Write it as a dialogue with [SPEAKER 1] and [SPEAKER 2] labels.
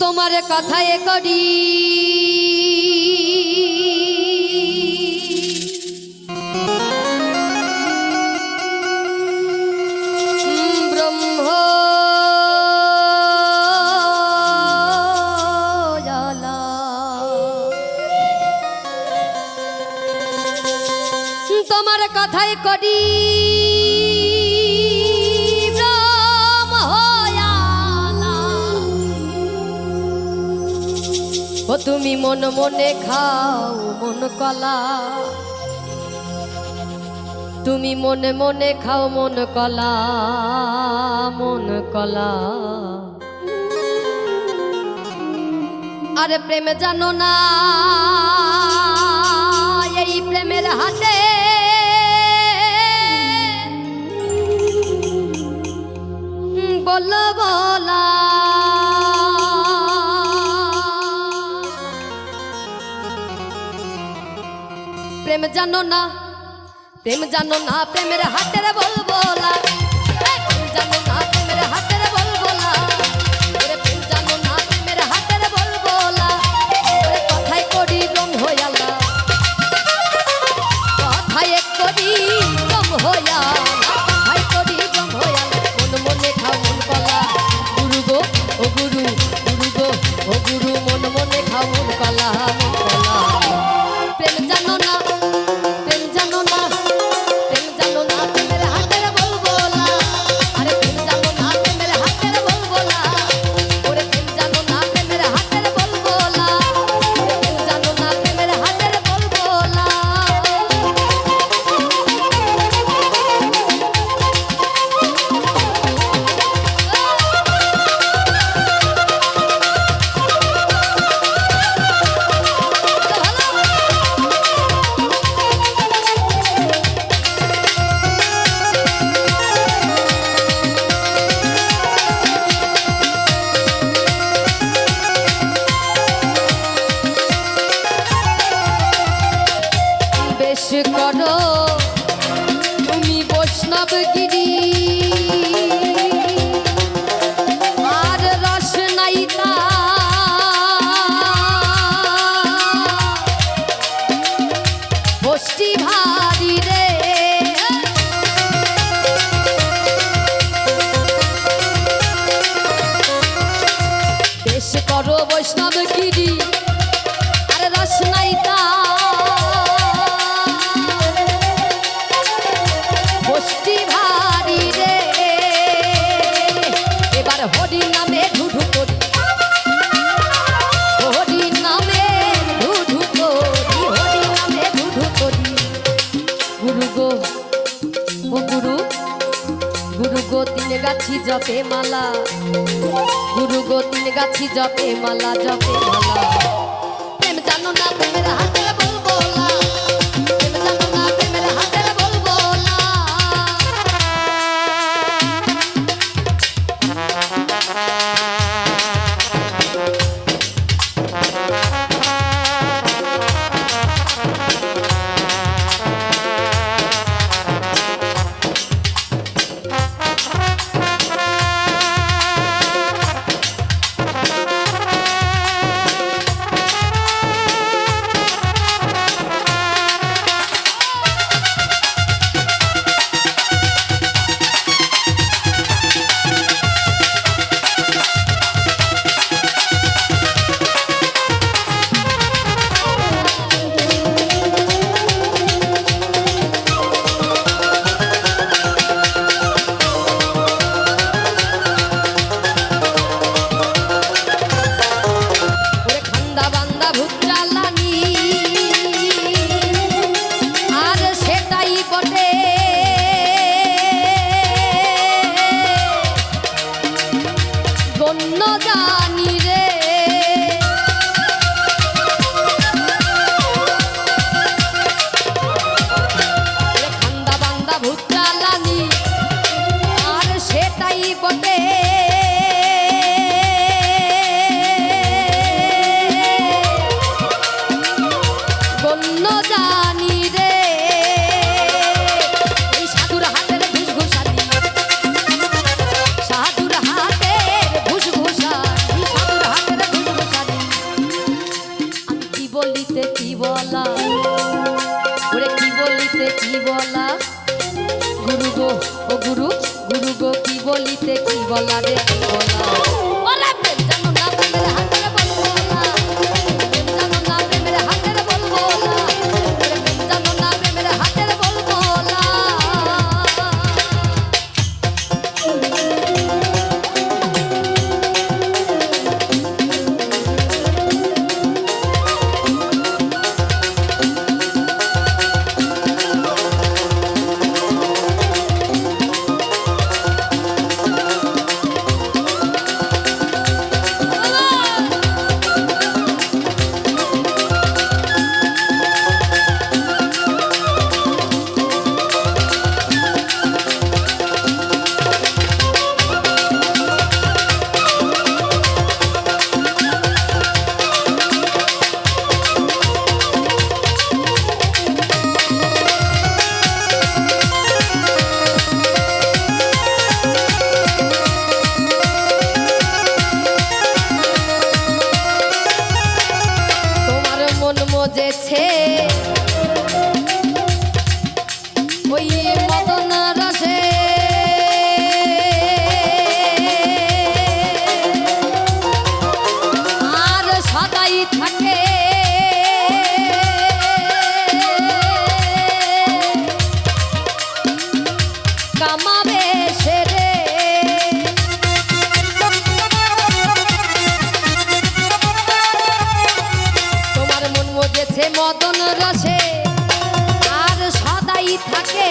[SPEAKER 1] তোমার কথা এ করি তোমার কথাই করি। ও তুমি মন মনে খাও মন কলা। তুমি মনে মনে খাও মন কলা মন কলা। আরে প্রেমে জানো না, এই প্রেমের হাতে। বল, বলা। প্রেম জানো না প্রেম জানো না প্রেমের হাতের বলবলা। প্রেম জানো না। গাছি জপে মালা। গুরু গো গাছি জপে মালা জপে মালা। প্রেম জানো না, প্রেমের হাতে বল গুরু গো কি বলিতে কি বলা রে কি বলা? মজেছে মদন রসে আর সদাই থাকে।